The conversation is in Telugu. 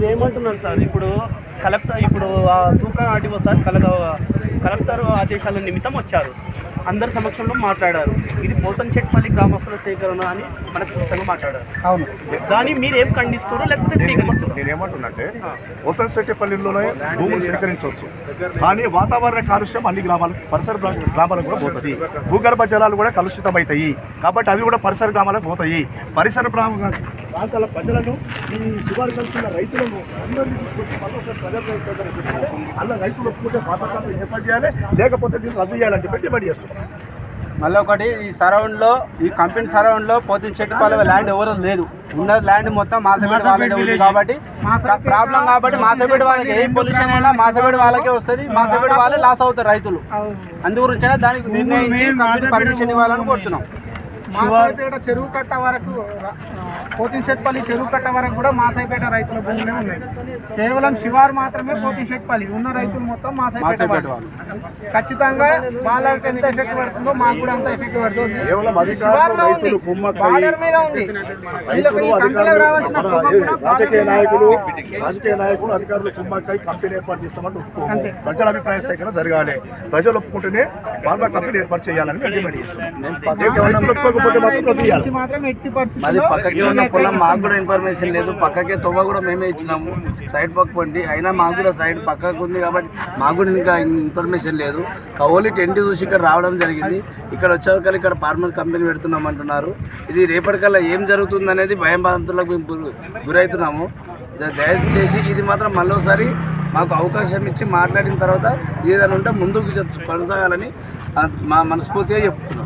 నేను ఏమంటున్నాను సార్? ఇప్పుడు కలెక్టర్ ఇప్పుడు ఆ తూకా ఆర్డీఓ సార్ కలె కలెక్టర్ ఆదేశాల నిమిత్తం వచ్చారు. అందరి సమక్షంలో మాట్లాడారు. ఇది పోతంచెట్పల్లి గ్రామస్తుల సేకరణ అని మనకు కొత్తగా మాట్లాడారు. అవును. దాన్ని మీరు ఏం ఖండిస్తారు లేకపోతే ఓపెన్ సెట్టపల్లిలోనే భూములు సేకరించవచ్చు. కానీ వాతావరణ కాలుష్యం అన్ని గ్రామాలకు పరిసర గ్రా- గ్రామాలకు కూడా పోతుంది. భూగర్భ జలాలు కూడా కలుషితం అవుతాయి కాబట్టి అవి కూడా పరిసర గ్రామాలకు పోతాయి. పరిసర ప్రాంతాల ప్రజలను ఈ శివారు కలిసిన రైతులను అందరినీ తీసుకొచ్చి. అలా రైతులు ఒప్పుకుంటే పాతకాలం ఏర్పాటు చేయాలి లేకపోతే దీన్ని రద్దు చేయాలని చెప్పి డిమాండ్ చేస్తున్నాం. మళ్ళీ ఒకటి ఈ సరౌండ్లో ఈ కంపెనీ సరౌండ్లో పోతిన చెట్టుపాలెం ల్యాండ్ ఎవరు లేదు. ఉన్న ల్యాండ్ మొత్తం మాసపేట వాళ్ళకే ఉంది కాబట్టి ప్రాబ్లం కాబట్టి మాసపేట వాళ్ళకి ఏ పొల్యూషన్ అయినా మాసపేట వాళ్ళకే వస్తుంది. మాసపేట వాళ్ళే లాస్ అవుతారు రైతులు. అందు గురించే దానికి నిర్ణయించి పర్మిషన్ ఇవ్వాలని కోరుతున్నాం. మాసాయిపేట చెరువు కట్ట వరకు పోతింశెట్పల్లి చెరువు కట్ట వరకు కూడా మాసాయిపేట రైతుల భూములే ఉన్నాయి. కేవలం శివారు మాత్రమే పోతింశెట్పల్లి. ఉన్న రైతులు మొత్తం మాసాయిపేట వాళ్ళు. ఖచ్చితంగా వాళ్ళకి ఎంత ఎఫెక్ట్ పడుతుందో మాకు కూడా అంత ఎఫెక్ట్ పడుతుంది. శివారులో ఉంది. బార్డర్ మీద ఉంది. వీళ్ళకి ఈ కంపెనీలకు రావాల్సిన రాజకీయ నాయకులు. రాజకీయ నాయకులు అధికారులు కుమ్మక్కై కంపెనీ ఏర్పాటు చేస్తామంటే ఒప్పుకోము. ప్రజల అభిప్రాయ సేకరణ జరగాలి. ప్రజలు ఒప్పుకుంటేనే ఫార్మా కంపెనీ ఏర్పాటు చేయాలని మేము డిమాండ్ చేస్తున్నాం. ఒప్పుకోకపోతే మాత్రం పక్కకే ఉన్న పొలం మాకు కూడా ఇన్ఫర్మేషన్ లేదు. పక్కకే తొవ్వ కూడా మేమే ఇచ్చినాము. సైడ్ పక్క పండి. అయినా మాకు కూడా సైడ్ పక్కకు ఉంది కాబట్టి మాకు కూడా ఇంకా ఇన్ఫర్మేషన్ లేదు. కవోలి టెంట్ చూసి ఇక్కడ రావడం జరిగింది. ఇక్కడ వచ్చేవరకు ఇక్కడ ఫార్మర్ కంపెనీ పెడుతున్నాం అంటున్నారు ఇది రేపటికల్లా ఏం జరుగుతుంది అనేది భయం బాధితులకు మేము గురి- గురవుతున్నాము దయచేసి ఇది మాత్రం మళ్ళీసారి మాకు అవకాశం ఇచ్చి మాట్లాడిన తర్వాత ఏదైనా ఉంటే ముందుకు కొనసాగాలని మా మనస్ఫూర్తిగా చెప్తున్నాం.